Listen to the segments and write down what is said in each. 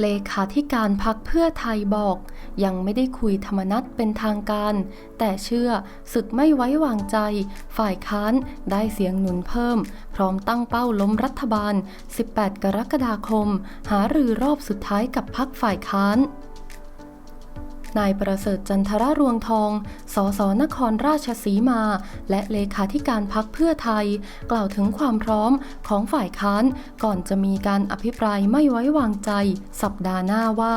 เลขาธิการพักเพื่อไทยบอก ยังไม่ได้คุยธรรมนัตเป็นทางการ แต่เชื่อศึกไม่ไว้วางใจ ฝ่ายค้านได้เสียงหนุนเพิ่ม พร้อมตั้งเป้าล้มรัฐบาล 18 กรกฎาคม หารือรอบสุดท้ายกับพักฝ่ายค้าน นายประเสริฐจันทรรวงทอง สสนครราชสีมา และเลขาธิการพักเพื่อไทย กล่าวถึงความพร้อมของฝ่ายค้านก่อนจะมีการอภิปรายไม่ไว้วางใจ สัปดาห์หน้าว่า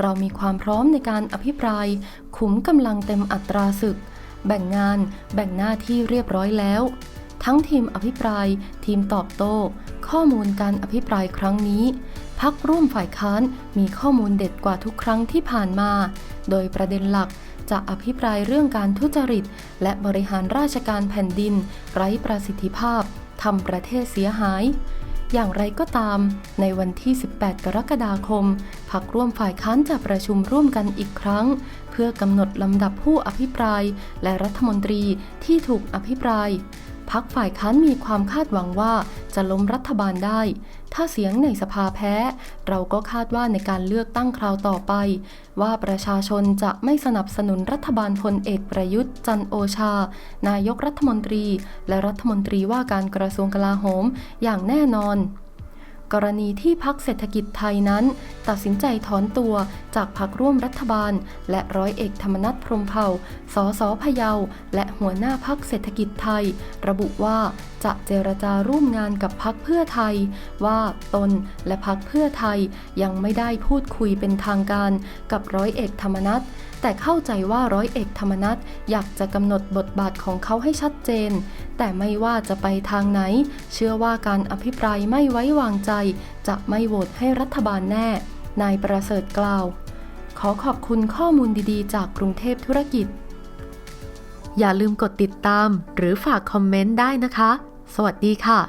เรามีความพร้อมในการอภิปราย ขุมกำลังเต็มอัตราศึก แบ่งงานแบ่งหน้าที่เรียบร้อยแล้ว ทั้งทีมอภิปราย ทีมตอบโต้ ข้อมูลการอภิปรายครั้งนี้ พักร่วมฝ่ายค้านมีข้อมูลเด็ดกว่าทุกครั้งที่ผ่านมา โดยประเด็นหลักจะอภิปรายเรื่องการทุจริต และบริหารราชการแผ่นดิน ไร้ประสิทธิภาพทำประเทศเสียหาย อย่างไรก็ตาม ในวันที่ 18 กรกฎาคมพักร่วมฝ่ายค้านจะประชุมร่วมกันอีกครั้ง เพื่อกำหนดลำดับผู้อภิปราย และรัฐมนตรีที่ถูกอภิปรายพักฝ่ายค้านมีความคาดหวังว่า จะล้มรัฐบาลได้ ถ้าเสียงในสภาแพ้ เราก็คาดว่าในการเลือกตั้งคราวต่อไป ว่าประชาชนจะไม่สนับสนุนรัฐบาลพลเอกประยุทธ์จันโอชา นายกรัฐมนตรี และรัฐมนตรีว่าการกระทรวงกลาโหมอย่างแน่นอน กรณีที่พักเศรษฐกิจไทยนั้น ตัดสินใจถอนตัวจากพักร่วมรัฐบาล และร้อยเอกธรรมนัฐพรมเผ่า สสพะเยา และหัวหน้าพักเศรษฐกิจไทย ระบุว่าจะเจรจาร่วมงานกับพักเพื่อไทย ว่าตนและพักเพื่อไทยยังไม่ได้พูดคุยเป็นทางการกับร้อยเอกธรรมนัฐแต่เข้าใจว่าร้อยเอกธรรมนัฐอยากจะกำหนดบทบาทของเขาให้ชัดเจน แต่ไม่ว่าจะไปทางไหน เชื่อว่าการอภิปรายไม่ไว้วางใจจะไม่โหวตให้รัฐบาลแน่ นายประเสริฐกล่าว ขอขอบคุณข้อมูลดีๆ จากกรุงเทพธุรกิจ อย่าลืมกดติดตามหรือฝากคอมเมนต์ได้นะคะ สวัสดีค่ะ